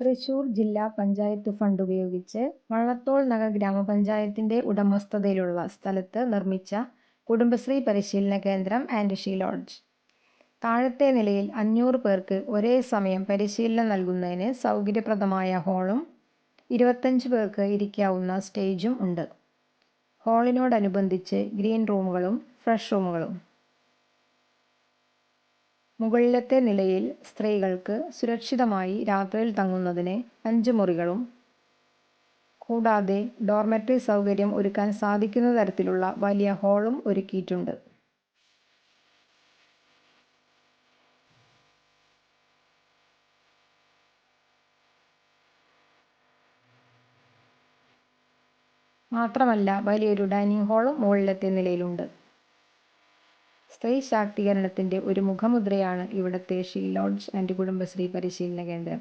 തൃശൂർ ജില്ലാ പഞ്ചായത്ത് ഫണ്ട് ഉപയോഗിച്ച് വള്ളത്തോൾ നഗർ ഗ്രാമപഞ്ചായത്തിന്റെ ഉടമസ്ഥതയിലുള്ള സ്ഥലത്ത് നിർമ്മിച്ച കുടുംബശ്രീ പരിശീലന കേന്ദ്രം ആൻഡ് ഷീ ലോഡ്ജ്. താഴത്തെ നിലയിൽ അഞ്ഞൂറ് പേർക്ക് ഒരേ സമയം പരിശീലനം നൽകുന്നതിന് സൗകര്യപ്രദമായ ഹാളും ഇരുപത്തഞ്ച് പേർക്ക് ഇരിക്കാവുന്ന സ്റ്റേജും ഉണ്ട്. ഹാളിനോടനുബന്ധിച്ച് ഗ്രീൻ റൂമുകളും ഫ്രഷ് റൂമുകളും. മുകളിലത്തെ നിലയിൽ സ്ത്രീകൾക്ക് സുരക്ഷിതമായി രാത്രിയിൽ തങ്ങുന്നതിന് അഞ്ച് മുറികളും കൂടാതെ ഡോർമെറ്ററി സൗകര്യം ഒരുക്കാൻ സാധിക്കുന്ന തരത്തിലുള്ള വലിയ ഹാളും ഒരുക്കിയിട്ടുണ്ട്. മാത്രമല്ല വലിയൊരു ഡൈനിങ് ഹാളും മുകളിലത്തെ നിലയിലുണ്ട്. സ്ത്രീ ശാക്തീകരണത്തിന്റെ ഒരു മുഖമുദ്രയാണ് ഇവിടത്തെ ഷീ ലോഡ്ജ് ആൻഡ് കുടുംബശ്രീ പരിശീലന കേന്ദ്രം.